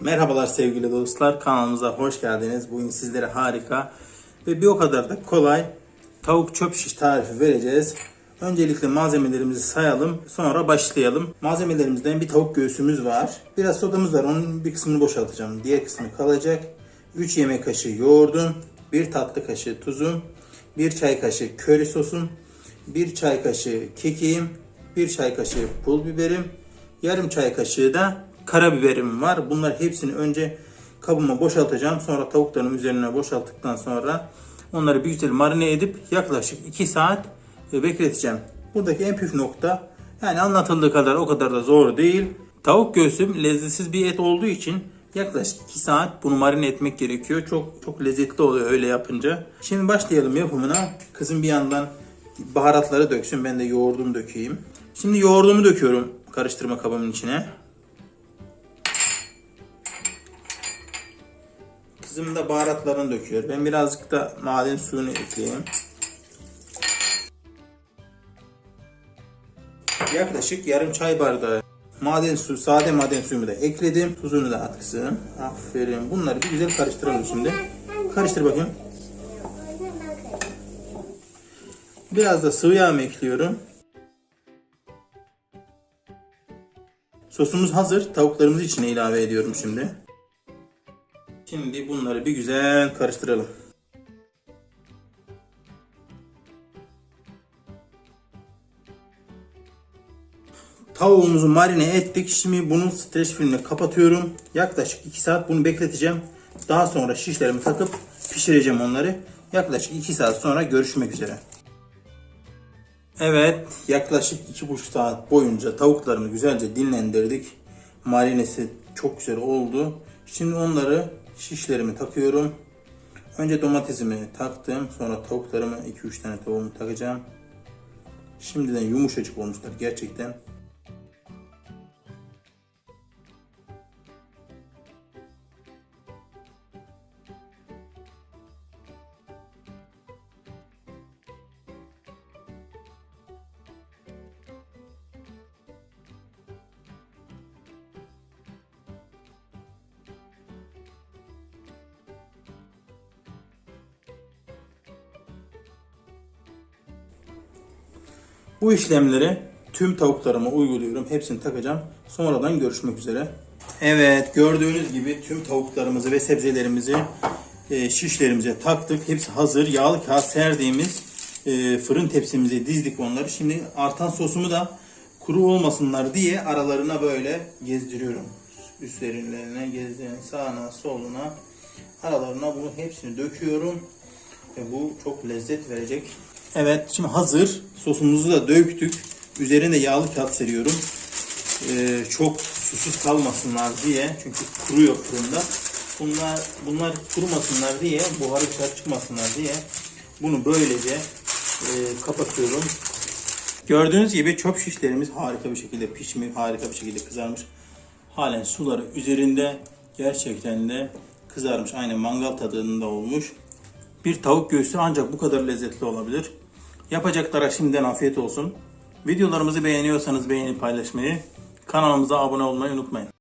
Merhabalar sevgili dostlar. Kanalımıza hoş geldiniz. Bugün sizlere harika ve bir o kadar da kolay tavuk çöp şiş tarifi vereceğiz. Öncelikle malzemelerimizi sayalım. Sonra başlayalım. Malzemelerimizden bir tavuk göğsümüz var. Biraz sodamız var. Onun bir kısmını boşaltacağım. Diğer kısmı kalacak. 3 yemek kaşığı yoğurdum. 1 tatlı kaşığı tuzum. 1 çay kaşığı köri sosum. 1 çay kaşığı kekiğim. 1 çay kaşığı pul biberim. Yarım çay kaşığı da karabiberim var. Bunlar hepsini önce kabıma boşaltacağım. Sonra tavukların üzerine boşalttıktan sonra onları bir güzel marine edip yaklaşık 2 saat e, bekleteceğim. Buradaki en püf nokta yani anlatıldığı kadar o kadar da zor değil. Tavuk göğsüm lezzetsiz bir et olduğu için yaklaşık 2 saat bunu marine etmek gerekiyor. Çok çok lezzetli oluyor öyle yapınca. Şimdi başlayalım yapımına. Kızım bir yandan baharatları döksün. Ben de yoğurdumu dökeyim. Şimdi yoğurdumu döküyorum karıştırma kabımın içine. Kızım da baharatlarını döküyor. Ben birazcık da maden suyunu ekleyeyim. Yaklaşık yarım çay bardağı maden suyu, sade maden suyumu da ekledim. Tuzunu da at kızım. Aferin. Bunları bir güzel karıştıralım şimdi. Karıştır bakayım. Biraz da sıvı yağ ekliyorum. Sosumuz hazır. Tavuklarımızı içine ilave ediyorum şimdi. Şimdi bunları bir güzel karıştıralım. Tavuğumuzu marine ettik. Şimdi bunu streç filmle kapatıyorum. Yaklaşık 2 saat bunu bekleteceğim. Daha sonra şişlerimi takıp pişireceğim onları. Yaklaşık 2 saat sonra görüşmek üzere. Evet, yaklaşık 2,5 saat boyunca tavuklarımı güzelce dinlendirdik. Marinesi çok güzel oldu. Şimdi onları şişlerimi takıyorum. Önce domatesimi taktım. Sonra tavuklarımı 2-3 tane tavuğumu takacağım. Şimdiden yumuşacık olmuşlar gerçekten. Bu işlemleri tüm tavuklarıma uyguluyorum. Hepsini takacağım. Sonradan görüşmek üzere. Evet gördüğünüz gibi tüm tavuklarımızı ve sebzelerimizi e, şişlerimize taktık. Hepsi hazır. Yağlı kağıt serdiğimiz e, fırın tepsimize dizdik onları. Şimdi artan sosumu da kuru olmasınlar diye aralarına böyle gezdiriyorum. Üstlerine gezdirin sağına soluna aralarına bunu hepsini döküyorum. Ve bu çok lezzet verecek. Evet şimdi hazır. Sosumuzu da döktük. Üzerine yağlı kağıt seriyorum. Ee, çok susuz kalmasınlar diye. Çünkü kuruyor fırında. Bunlar bunlar kurumasınlar diye, buharı dışarı çıkmasınlar diye bunu böylece e, kapatıyorum. Gördüğünüz gibi çöp şişlerimiz harika bir şekilde pişmiş, harika bir şekilde kızarmış. Halen suları üzerinde gerçekten de kızarmış. Aynı mangal tadında olmuş. Bir tavuk göğsü ancak bu kadar lezzetli olabilir. Yapacaklara şimdiden afiyet olsun. Videolarımızı beğeniyorsanız beğenip paylaşmayı, kanalımıza abone olmayı unutmayın.